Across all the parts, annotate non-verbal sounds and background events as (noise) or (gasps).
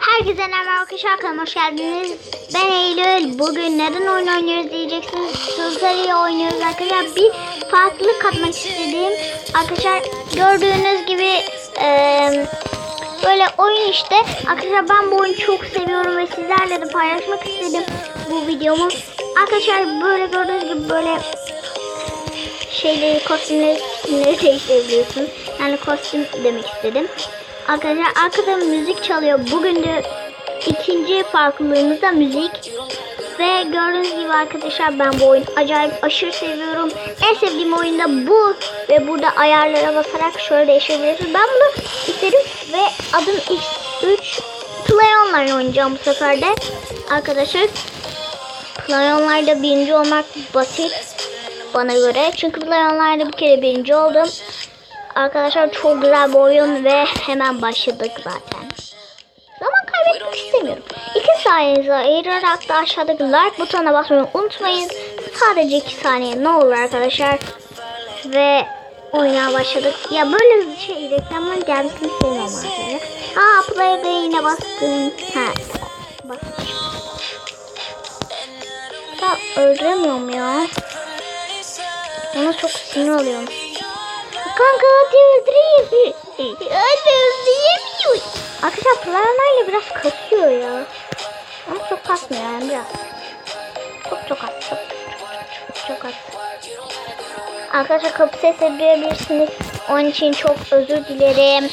Herkese merhaba arkadaşlar hoş geldiniz. Ben Eylül. Bugün neden oyun oynuyoruz diyeceksiniz. Sızları'yı oynuyoruz arkadaşlar. Bir farklılık katmak istedim. Arkadaşlar gördüğünüz gibi eee, böyle oyun işte. Arkadaşlar ben bu oyunu çok seviyorum ve sizlerle de paylaşmak istedim bu videomu. Arkadaşlar böyle gördüğünüz gibi böyle şeyleri, kostümleri, skinleri değiştirebiliyorsunuz. Yani kostüm demek istedim. Arkadaşlar arkada müzik çalıyor. Bugün de ikinci farklılığımız da müzik. Ve gördüğünüz gibi arkadaşlar ben bu oyunu acayip aşırı seviyorum. En sevdiğim oyun da bu. Ve burada ayarlara basarak şöyle değiştirebiliyorsunuz. Ben bunu istedim ve adım X3 Play Online oynayacağım bu sefer de. Arkadaşlar Play Online'da birinci olmak basit bana göre. Çünkü Play Online'da bir kere birinci oldum. Arkadaşlar çok güzel bir oyun ve hemen başladık zaten. Zaman kaybetmek istemiyorum. İki saniyenizi ayırarak da aşağıdaki like butonuna basmayı unutmayın. Sadece iki saniye ne olur arkadaşlar. Ve oyuna başladık. Ya böyle şey reklamın gelmesini sevmiyorum arkadaşlar. Aa play'e yine bastım. Ha. Basmış. Ya öldüremiyorum ya. Ona çok sinir oluyorum. Kanka. Hadi öldüremiyor. Arkadaşlar planlarla biraz kasıyor ya. Ama çok kasmıyor yani biraz. Çok çok az. Çok çok, çok, az. Arkadaşlar kapı sesleri duyabilirsiniz. Onun için çok özür dilerim.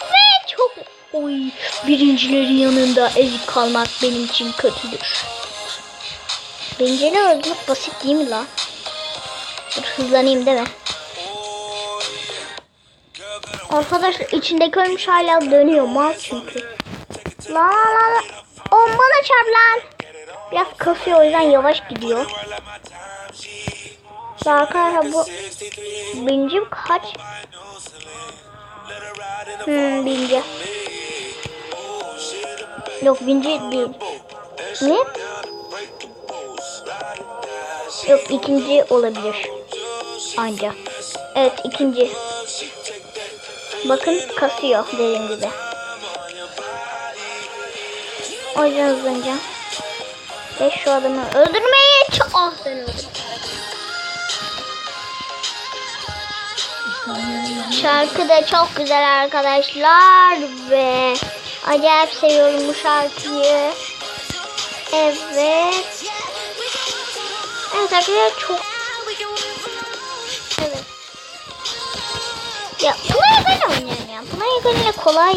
Ve çok... Oy birincilerin yanında ezik kalmak benim için kötüdür. Birincileri öldürmek basit değil mi la? Dur hızlanayım değil mi? Arkadaşlar içindeki ölmüş hala dönüyor mal çünkü. La la la la. O bana çarp lan. Biraz kasıyor o yüzden yavaş gidiyor. Arkadaşlar bu birinci kaç? Hmm birinci. Yok birinci değil. Ne? Yok ikinci olabilir. Anca. Evet ikinci. Bakın kasıyor dediğim gibi. O yüzden hızlıca. Ve şu adamı öldürmeye çok... Ah. Şarkı da çok güzel arkadaşlar ve acayip seviyorum bu şarkıyı. Evet. Evet arkadaşlar çok Ya Playagon oynuyorum ya. Playagon ile kolay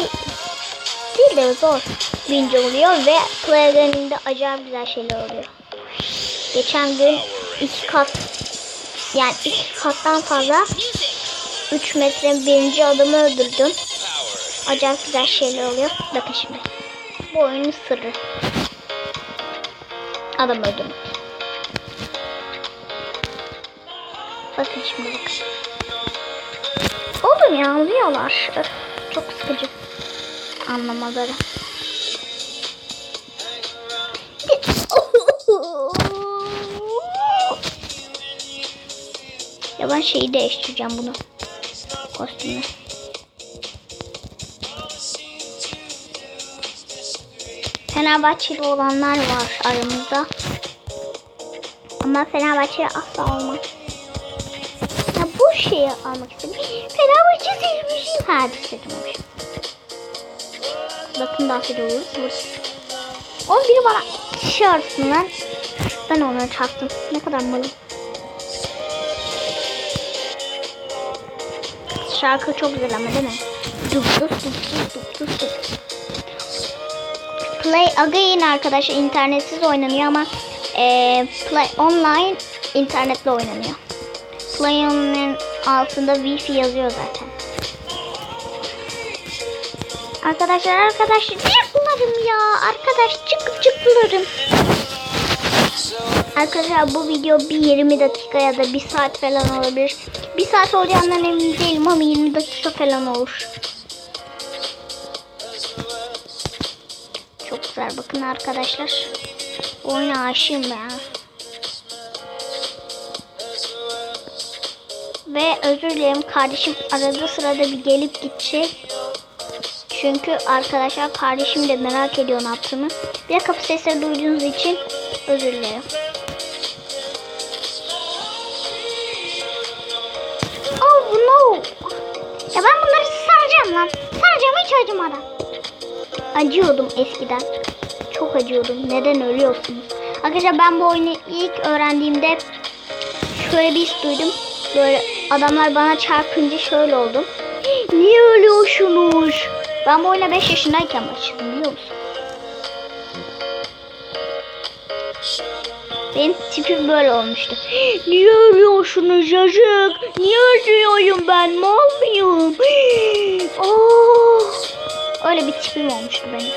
değil de zor birinci oluyor ve Playagon'da acayip güzel şeyler oluyor. Geçen gün iki kat yani iki kattan fazla 3 metre birinci adamı öldürdüm. Acayip güzel şeyler oluyor. Bakın şimdi. Bu oyunun sırrı. Adam öldürmek. Bakın şimdi bakın. Oğlum ya çok sıkıcı. Anlamaları. Ya ben şeyi değiştireceğim bunu. Kostümü. Fenerbahçeli olanlar var aramızda. Ama Fenerbahçe asla olmaz. Şeyi almak istedim. Fenerbahçe seçmişim. Ha seçmemişim. Bakın daha güzel olur. Vur. O biri bana çarpsın lan. Ben ona çarptım. Ne kadar malım. Şarkı çok güzel ama değil mi? Dup dup dup dup dup dup. Play Again arkadaşlar internetsiz oynanıyor ama e, Play Online internetle oynanıyor. Play Online'ın altında Wi-Fi yazıyor zaten. Arkadaşlar arkadaşlar çıklarım ya. Arkadaş çık çıklarım. Arkadaşlar bu video bir 20 dakika ya da bir saat falan olabilir. Bir saat olacağından emin değilim ama 20 dakika falan olur. Çok güzel bakın arkadaşlar. Oyuna aşığım ya. Ve özür dilerim kardeşim arada sırada bir gelip gidecek. Çünkü arkadaşlar kardeşim de merak ediyor ne yaptığımı. Bir de kapı sesleri duyduğunuz için özür dilerim. Oh no. Ya ben bunları saracağım lan. Saracağım hiç acımadan. Acıyordum eskiden. Çok acıyordum. Neden ölüyorsunuz? Arkadaşlar ben bu oyunu ilk öğrendiğimde şöyle bir his duydum. Böyle adamlar bana çarpınca şöyle oldum. (gasps) Niye ölüyorsunuz? Ben bu oyuna 5 yaşındayken başladım biliyor musun? Benim tipim böyle olmuştu. (gasps) Niye ölüyorsunuz yazık? Niye ölüyorum ben? Mal mıyım? Oh. (gasps) Öyle bir tipim olmuştu benim.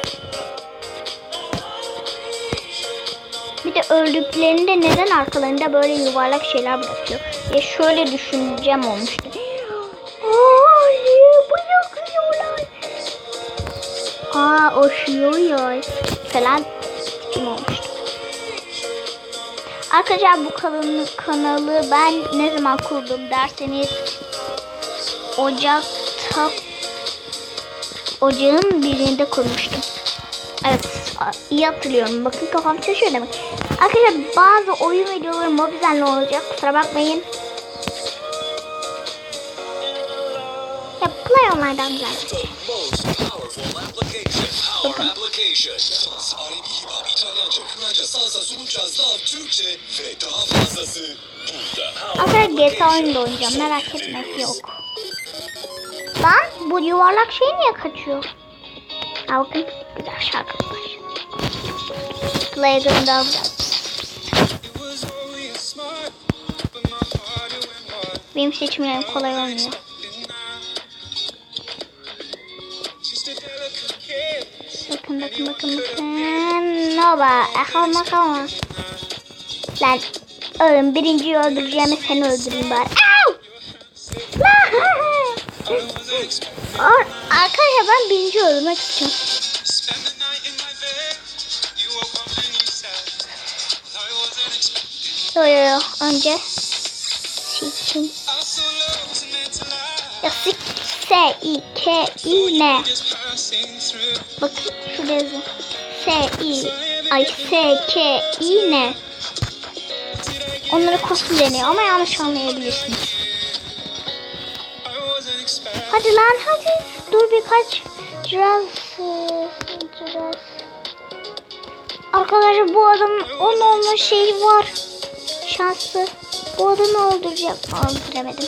De öldüklerinde neden arkalarında böyle yuvarlak şeyler bırakıyor? Ya şöyle düşüneceğim olmuştu. Niye bırakıyorlar? Aa, oşuyor falan tipim olmuştu. Arkadaşlar bu kanalı, kanalı ben ne zaman kurdum derseniz Ocak'ta Ocağın birinde kurmuştum. Evet iyi hatırlıyorum. Bakın kafam çalışıyor demek. Arkadaşlar bazı oyun videoları mobizenle olacak. Kusura bakmayın. Ya Play Online'dan güzel. Fazlası. Burada. Arkadaşlar GTA oyunu da oynayacağım. Merak etmek yok. Lan bu yuvarlak şey niye kaçıyor? Ha bakın güzel şarkı var. Güzel. Benim seçimlerim kolay olmuyor. Bakın bakın bakın bakın. Nova. Aha makama. Lan oğlum birinciyi öldüreceğime seni öldüreyim bari. Au! Arkadaşlar ben birinci öldürmek istiyorum. Yo yo. Önce lie. Ya sik. S I K I N. Bakın şurada yazıyor. S I ay S K I N. Onları kostüm deniyor ama yanlış anlayabilirsiniz. Hadi lan hadi. Dur birkaç. Biraz. e, Biraz. Arkadaşlar bu adamın 10 olma şeyi var. Şansı. Bu adamı öldüreceğim. Öldüremedim.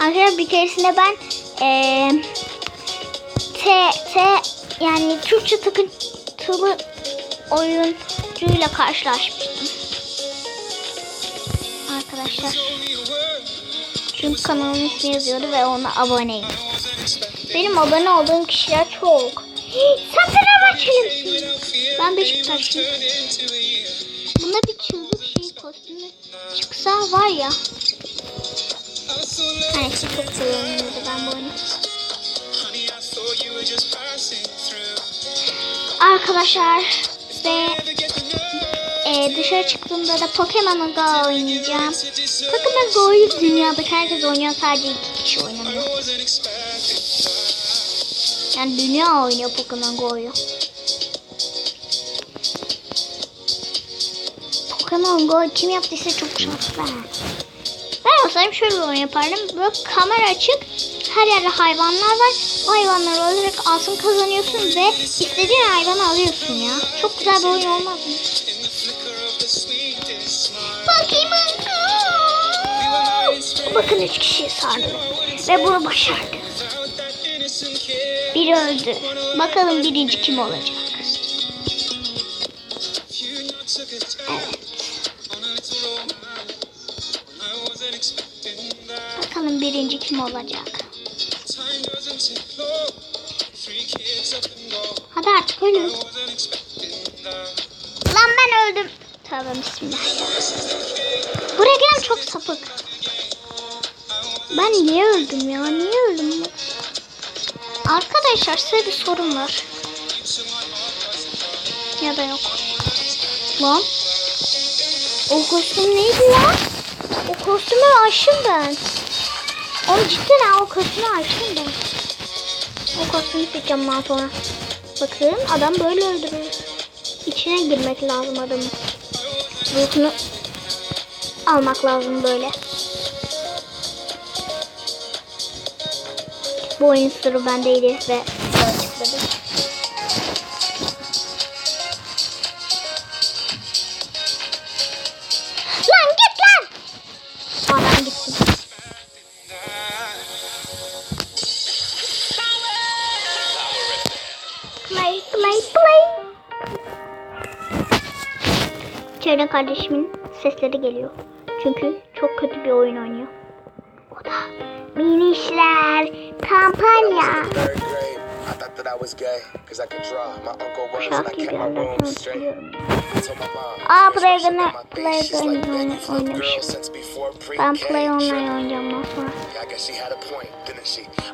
Arkadaşlar bir keresinde ben eee T T yani Türkçe takıntılı oyuncuyla karşılaşmıştım. Arkadaşlar. Çünkü kanalın ismi yazıyordu ve ona aboneyim. Benim abone olduğum kişiler çok. Fenerbahçeli misin? Ben Beşiktaşlıyım. Into a year. Bunda bir kostümü çıksa var ya. Hani çok seviyorum ben bu oyunu. Arkadaşlar ve e, dışarı çıktığımda da Pokemon Go oynayacağım. Pokemon Go'yu dünyadaki herkes oynuyor. Sadece iki kişi oynamıyor. Yani dünya oynuyor Pokemon Go'yu. Pokemon Go kim yaptıysa çok şanslı. Ben olsaydım şöyle bir oyun yapardım. Böyle kamera açık. Her yerde hayvanlar var. O hayvanları öldürerek altın kazanıyorsun ve istediğin hayvanı alıyorsun ya. Çok güzel bir oyun olmaz mı? Pokemon Go! Bakın üç kişi sardı. Ve bunu başardı. Biri öldü. Bakalım birinci kim olacak? Birinci kim olacak? Hadi artık ölün. Lan ben öldüm. Tövbe bismillah. Bu reklam çok sapık. Ben niye öldüm ya? Niye öldüm? Arkadaşlar size bir sorum var. Ya da yok. Lan. O kostüm neydi ya? O kostümü açtım ben. Onu cidden ha o kostümü açtım ben. O kostümü seçeceğim ben sonra. Bakın adam böyle öldürüyor. İçine girmek lazım adamın. Ruhunu almak lazım böyle. Bu oyun sırrı bendeydi ve İçeriden kardeşimin sesleri geliyor. Çünkü çok kötü bir oyun oynuyor. O da minişler, kampanya. Şarkıyı bir my room Aa buraya da ne play ben oynamışım. Ben play online oynuyorum ama.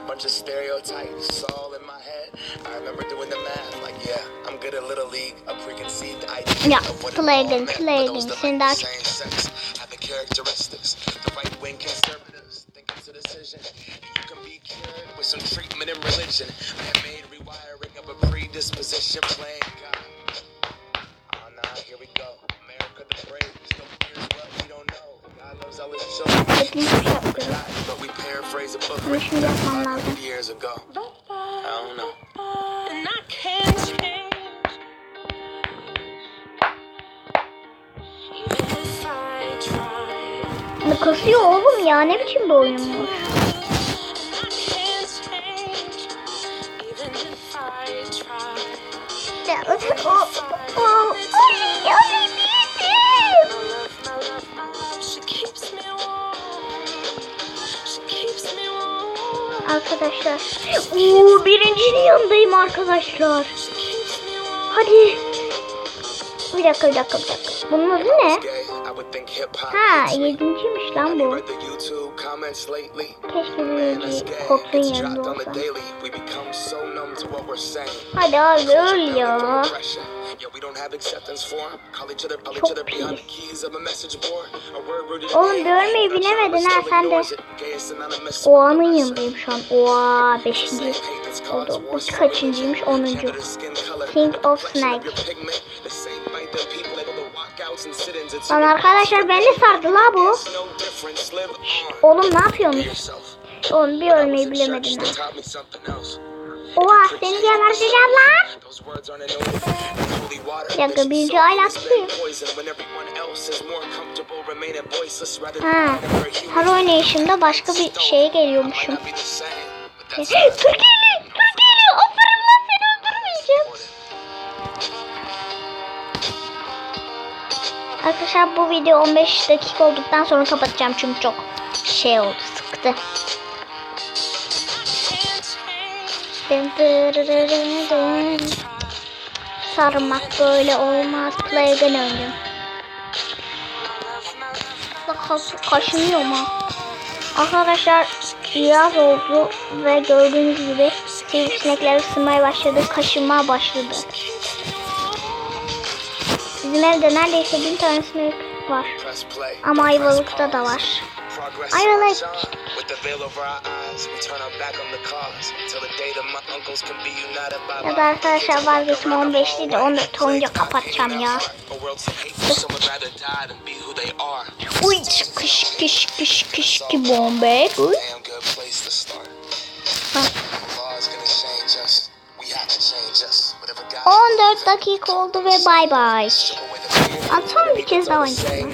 Bunch of stereotypes all in my head. I remember doing the math, like yeah, I'm good at little league, a preconceived idea yeah, of what play again, play again, send out. the characteristics, the right wing conservatives think it's a decision. You can be cured with some treatment and religion. I have made rewiring of a predisposition playing God. Try. Ne kasıyor oğlum ya ne biçim bir oyun bu? And I can't change. Even if I try. Ya, o, o, o, ay, ya benim. My Arkadaşlar. Oo, birincinin yanındayım arkadaşlar. Hadi. Bir dakika bir dakika bir dakika. Bunun adı ne? Ha yedinciymiş lan bu. Keşke birinci It's yanında olsa. Hadi abi öl ya. Çok in Oğlum Our bilemedin ha, sen de. ignores it. Gay is synonymous O with anın the yanındayım şu an. Oha beşinci. Oldu. Bu kaçıncıymış? Onuncu. The of Snake. Lan arkadaşlar beni sardı la bu. on. Oğlum ne yapıyorsun? Oğlum bir ölmeyi in bilemedin ha. Oha seni geberteceğim lan. Bir dakika, birinci voiceless rather Ha. Her oynayışımda başka bir şeye geliyormuşum. (gasps) Türkiye'li! Türkiye'li! Aferin lan seni öldürmeyeceğim. Arkadaşlar bu video 15 dakika olduktan sonra kapatacağım çünkü çok şey oldu sıktı. Sarmak böyle olmaz. Bak kas- kaşınıyorum ha. Arkadaşlar yaz oldu ve gördüğünüz gibi sivrisinekler ısınmaya başladı. Kaşınmaya başladı. Bizim evde neredeyse bin tane sinek var. Ama Ayvalık'ta da var. Ayvalık. Ya da arkadaşlar vazgeçme 15 değil de 14 olunca kapatacağım ya. Uy kış kış kış kış ki bombe. Uy. Ha. Laws gonna change us. We have to change us. Whatever God 14 dakika oldu ve bay bay. Son bir kez daha oynayacağım.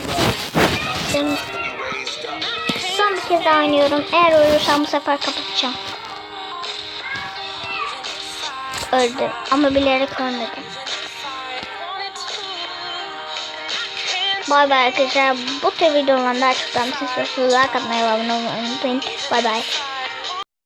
Bir kez daha oynuyorum. Eğer uyursam bu sefer kapatacağım. Öldü ama bilerek ölmedim. Bay bay arkadaşlar. Bu tür videolardan daha çok da like abone olmayı unutmayın. Bay bay.